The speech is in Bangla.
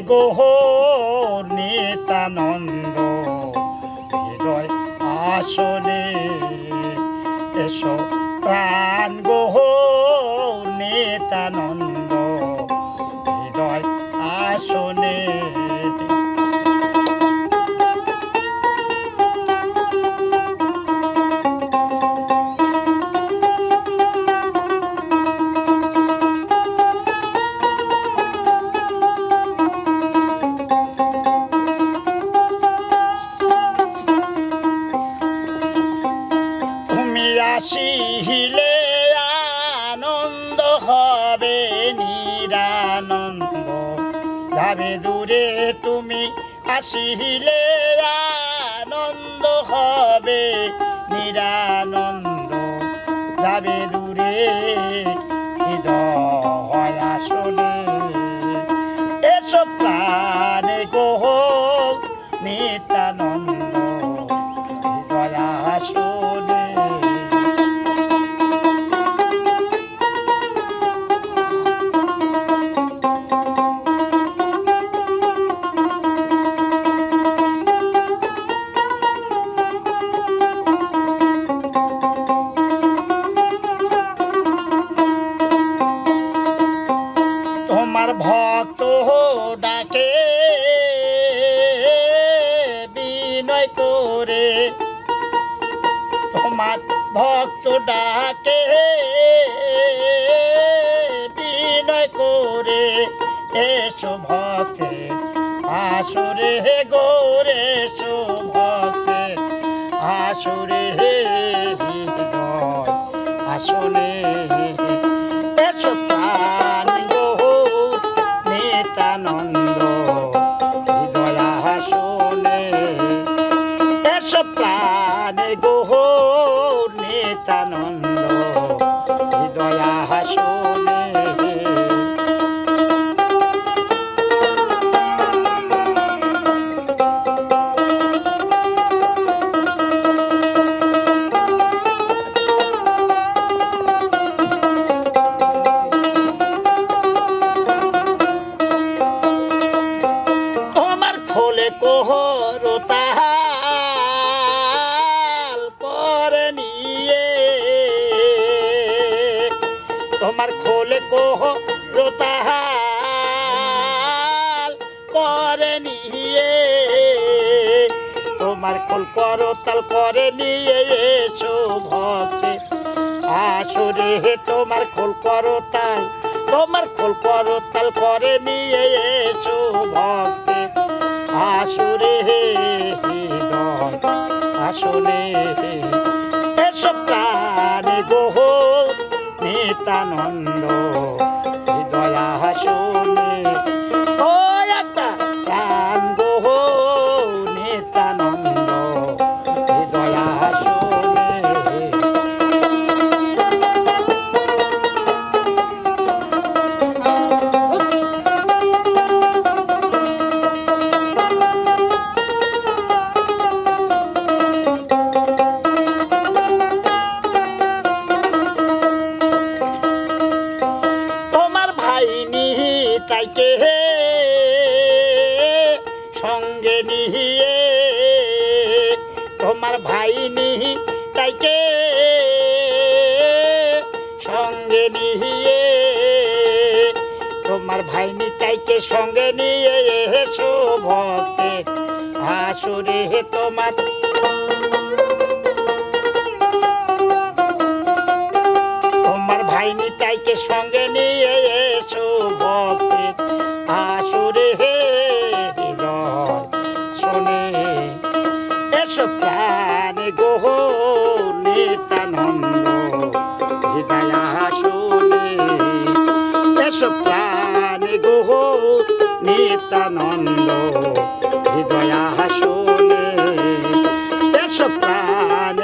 গোহ নিতানন্দ। হৃদয় আসনে এসো প্রাণ গোহ আসিলে আনন্দ হবে নিরানন্দ। যাবে দূরে তুমি আসিলে আনন্দ হবে নিরানন্দ। যাবে বিনয় করে। তোমার ভক্ত ডাকে, বিনয় করে। এসো ভক্তে আসরে গোরে, এসো ভক্তে আসরে হৃদয় আসনে এসো কোহর তাহাল করে নিয়ে। তোমার খোলে কোহর তাহাল করে নিয়ে। তোমার খোল করতাল করে নিয়ে এসো ভক্তে আসরে তোমার খোল করতাল, তোমার খোল করতাল করে নিয়ে আসনে এসব প্রাণে গোহ নিতানন্দ হৃদয় আসনে তোমার ভাই নিহি তাইকে সঙ্গে নিয়ে তোমার ভাই নি তাইকে সঙ্গে নিয়ে এসো ভক্তে। আসরে তোমার। তোমার ভাই নিতাইকে সঙ্গে নিয়ে নিতানন্দ হৃদয়া হাসনে এসো প্রাণ